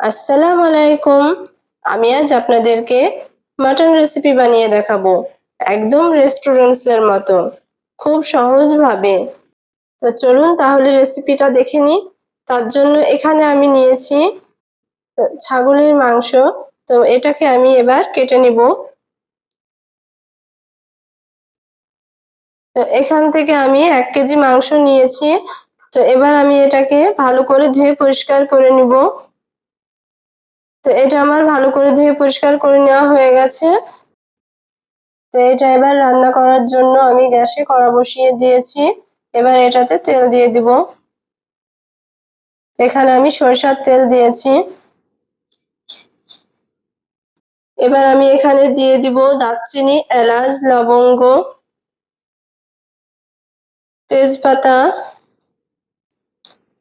আসসালামু আলাইকুম। আমি আজ আপনাদেরকে মাটন রেসিপি বানিয়ে দেখাবো। একদম রেস্টুরেন্টসের মতো। খুব সহজভাবে। তো চলুন তাহলে রেসিপিটা দেখে নিই। তার জন্য এখানে আমি নিয়েছি ছাগলের মাংস। তো এটাকে আমি এবার কেটে নিব। তো এখান থেকে আমি এক কেজি মাংস নিয়েছি। তো এবার আমি এটাকে ভালো করে ধুয়ে পরিষ্কার করে নিব। তো এটা আমার ভালো করে ধুয়ে পরিষ্কার করে নেওয়া হয়ে গেছে। তো এটা এবার রান্না করার জন্য আমি গ্যাসে কড়া বসিয়ে দিয়েছি। এবার এটাতে তেল দিয়ে দিব। এখানে আমি সরষার তেল দিয়েছি। এবার আমি এখানে দিয়ে দিব দারচিনি, এলাচ, লবঙ্গ, তেজপাতা,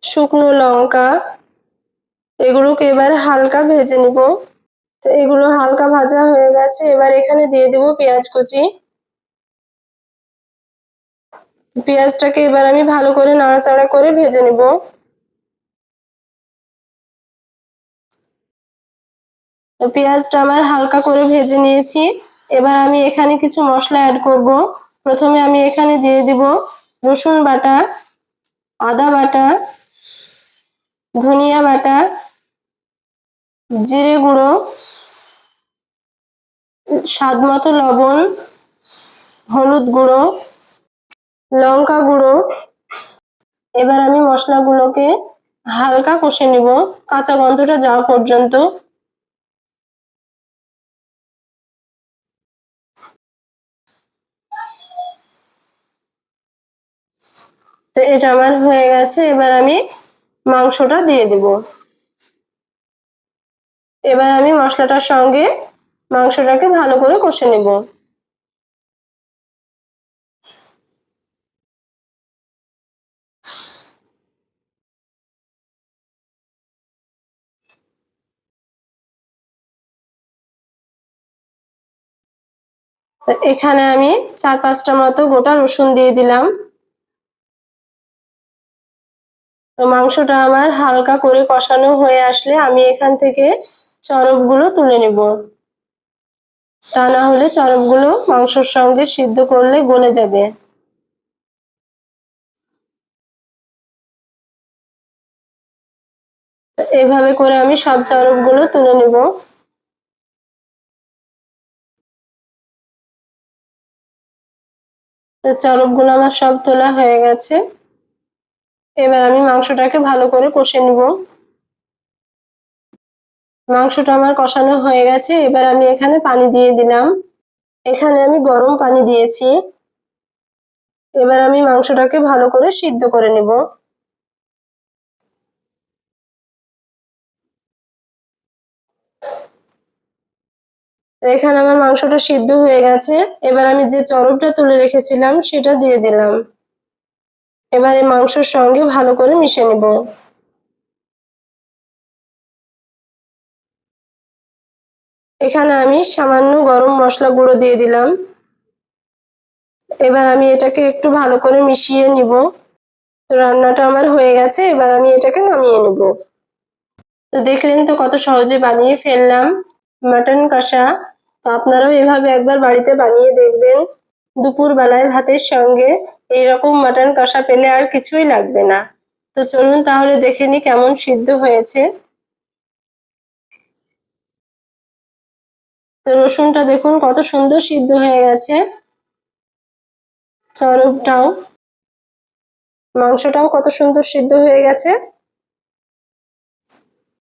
শুকনো লঙ্কা এগুলোকে এবার হালকা ভেজে নিব। তো এগুলো হালকা ভাজা হয়ে গেছে। এবার এখানে দিয়ে দেব পেঁয়াজ কুচি। পেঁয়াজটাকে এবার আমি ভালো করে নাড়াচাড়া করে ভেজে নিব। তো পেঁয়াজটা আমার হালকা করে ভেজে নিয়েছি। এবার আমি এখানে কিছু মশলা অ্যাড করব। প্রথমে আমি এখানে দিয়ে দিব রসুন বাটা, আদা বাটা, ধনিয়া বাটা জিরে গুঁড়ো, স্বাদ মতো লবণ, হলুদ গুঁড়ো, লঙ্কা গুঁড়ো। এবার আমি মশলাগুলোকে হালকা কষে নিব। কাঁচা গন্ধটা যাওয়া পর্যন্ত। তো এটা আমার হয়ে গেছে। এবার আমি মাংসটা দিয়ে দেব। এবার আমি মশলাটার সঙ্গে মাংসটাকে ভালো করে কষে নেব। এখানে আমি চার পাঁচটা মতো গোটা রসুন দিয়ে দিলাম। তো মাংসটা আমার হালকা করে কষানো হয়ে আসলে আমি এখান থেকে চরবগুলো তুলে নেব। তা না হলে চরবগুলো মাংসর সঙ্গে সিদ্ধ করলে গলে যাবে। এভাবে করে আমি সব চরবগুলো তুলে নেব। তো চরবগুলো আমার সব তোলা হয়ে গেছে। এবার আমি মাংসটাকে ভালো করে কষে নিব। মাংসটা আমার কষানো হয়ে গেছে, এবার আমি এখানে পানি দিয়ে দিলাম। এখানে আমি গরম পানি দিয়েছি। এবার আমি মাংসটাকে ভালো করে সিদ্ধ করে নেব। এখানে আমার মাংসটা সিদ্ধ হয়ে গেছে। এবার আমি যে চরবটা তুলে রেখেছিলাম, সেটা দিয়ে দিলাম। এবার এই মাংসর সঙ্গে ভালো করে মিশে নেব। এখানে আমি সামান্য গরম মশলা গুঁড়ো দিয়ে দিলাম। এবার আমি এটাকে একটু ভালো করে মিশিয়ে নিব। রান্নাটা আমার হয়ে গেছে, এবার আমি এটাকে নামিয়ে নেব। তো দেখলেন তো কত সহজে বানিয়ে ফেললাম মাটন কষা। তো আপনারাও এভাবে একবার বাড়িতে বানিয়ে দেখবেন দুপুর বেলায় ভাতের সঙ্গে। এইরকম মাটন কষা পেলে আর কিছুই লাগবে না। তো চলুন তাহলে দেখে নি কেমন সিদ্ধ হয়েছে। তো রসুনটা দেখুন, কত সুন্দর সিদ্ধ হয়ে গেছে। চরকটাও মাংসটাও কত সুন্দর সিদ্ধ হয়ে গেছে।